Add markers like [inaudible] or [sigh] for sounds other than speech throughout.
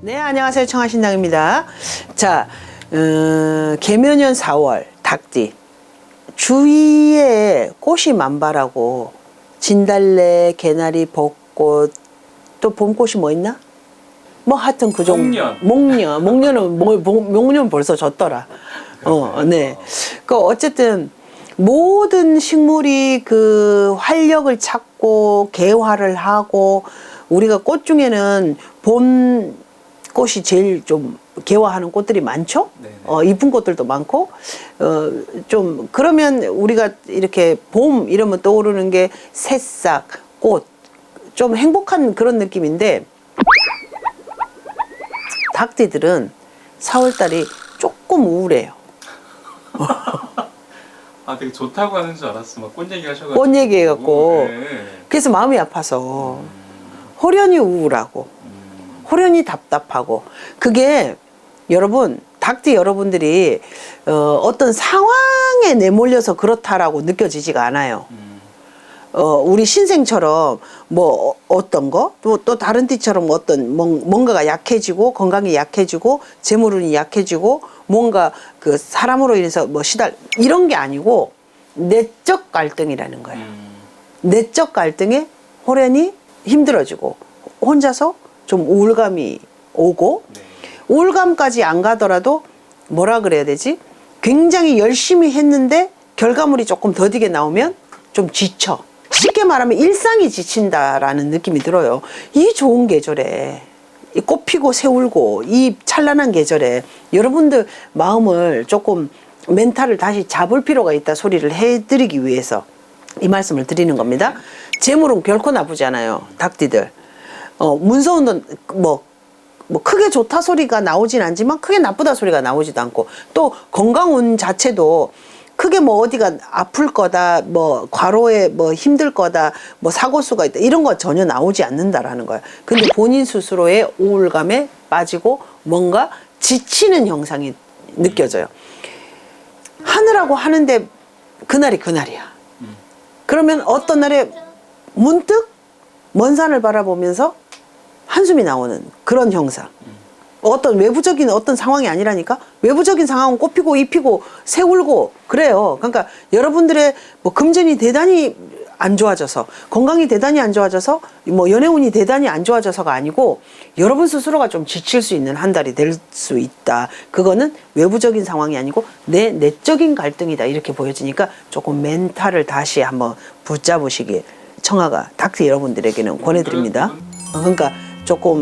네, 안녕하세요. 청하신당입니다. 자, 음, 개면연 4월 닭띠 주위에 꽃이 만발하고 진달래, 개나리, 벚꽃 또 봄꽃이 뭐 있나? 뭐 하여튼 그 정도. 목련. 목련. 목련은 뭐, 목- 목련 벌써 졌더라. 어, 네. 그 어쨌든 모든 식물이 그 활력을 찾고 개화를 하고 우리가 꽃 중에는 봄 꽃이 제일 좀 개화하는 꽃들이 많죠. 네네. 어, 이쁜 꽃들도 많고, 어, 좀, 그러면 우리가 이렇게 봄 이러면 떠오르는 게 새싹, 꽃, 좀 행복한 그런 느낌인데, 닭띠들은 4월달이 조금 우울해요. [laughs] 아 되게 좋다고 하는 줄 알았어. 막꽃 얘기 하셔가지고. 꽃 얘기해갖고. 네. 그래서 마음이 아파서, 호련히 우울하고, 음, 호련히 답답하고 그게 여러분 닭띠 여러분들이 어, 어떤 상황에 내몰려서 그렇다라고 느껴지지가 않아요. 음, 어, 우리 신생처럼 뭐 어- 어떤 거, 또, 또 다른 띠처럼 어떤 뭔- 뭔가가 약해지고 건강이 약해지고 재물운이 약해지고 뭔가 그 사람으로 인해서 뭐 시달 이런 게 아니고 내적 갈등이라는 거예요. 음, 내적 갈등에 호련히 힘들어지고 혼자서 좀 우울감이 오고 네. 우울감까지 안 가더라도 뭐라 그래야 되지? 굉장히 열심히 했는데 결과물이 조금 더디게 나오면 좀 지쳐. 쉽게 말하면 일상이 지친다라는 느낌이 들어요. 이 좋은 계절에 이 꽃피고 새 울고 이 찬란한 계절에 여러분들 마음을 조금 멘탈을 다시 잡을 필요가 있다 소리를 해드리기 위해서 이 말씀을 드리는 겁니다. 재물은 결코 나쁘지 않아요. 닭띠들. 어, 문서운도 뭐, 뭐 크게 좋다 소리가 나오진 않지만 크게 나쁘다 소리가 나오지도 않고 또 건강운 자체도 크게 뭐 어디가 아플 거다 뭐 과로에 뭐 힘들 거다 뭐 사고 수가 있다 이런 거 전혀 나오지 않는다라는 거야. 근데 본인 스스로의 우울감에 빠지고 뭔가 지치는 형상이 느껴져요. 하느라고 하는데 그날이 그날이야. 음. 그러면 어떤 날에 문득 먼 산을 바라보면서 한숨이 나오는 그런 형상. 어떤 외부적인 어떤 상황이 아니라니까 외부적인 상황은 꽃피고 잎피고 새울고 그래요. 그러니까 여러분들의 뭐 금전이 대단히 안 좋아져서 건강이 대단히 안 좋아져서 뭐 연애운이 대단히 안 좋아져서가 아니고 여러분 스스로가 좀 지칠 수 있는 한 달이 될 수 있다. 그거는 외부적인 상황이 아니고 내 내적인 갈등이다 이렇게 보여지니까 조금 멘탈을 다시 한번 붙잡으시길 청아가 닥터 여러분들에게는 권해드립니다. 그러니까 조금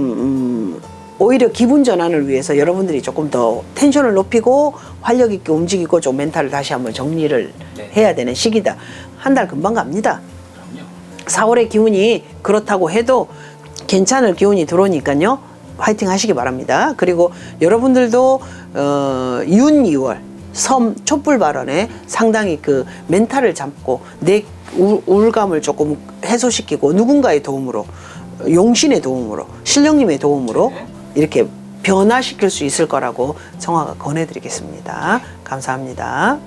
음, 오히려 기분 전환을 위해서 여러분들이 조금 더 텐션을 높이고 활력 있게 움직이고 좀 멘탈을 다시 한번 정리를 네. 해야 되는 시기다. 한 달 금방 갑니다. 그럼요. 4월의 기운이 그렇다고 해도 괜찮을 기운이 들어오니까요. 화이팅 하시기 바랍니다. 그리고 여러분들도 어, 윤 2월 섬 촛불 발언에 상당히 그 멘탈을 잡고 내 우- 우울감을 조금 해소시키고 누군가의 도움으로 용신의 도움으로 신령님의 도움으로 네. 이렇게 변화시킬 수 있을 거라고 정화가 권해드리겠습니다. 감사합니다.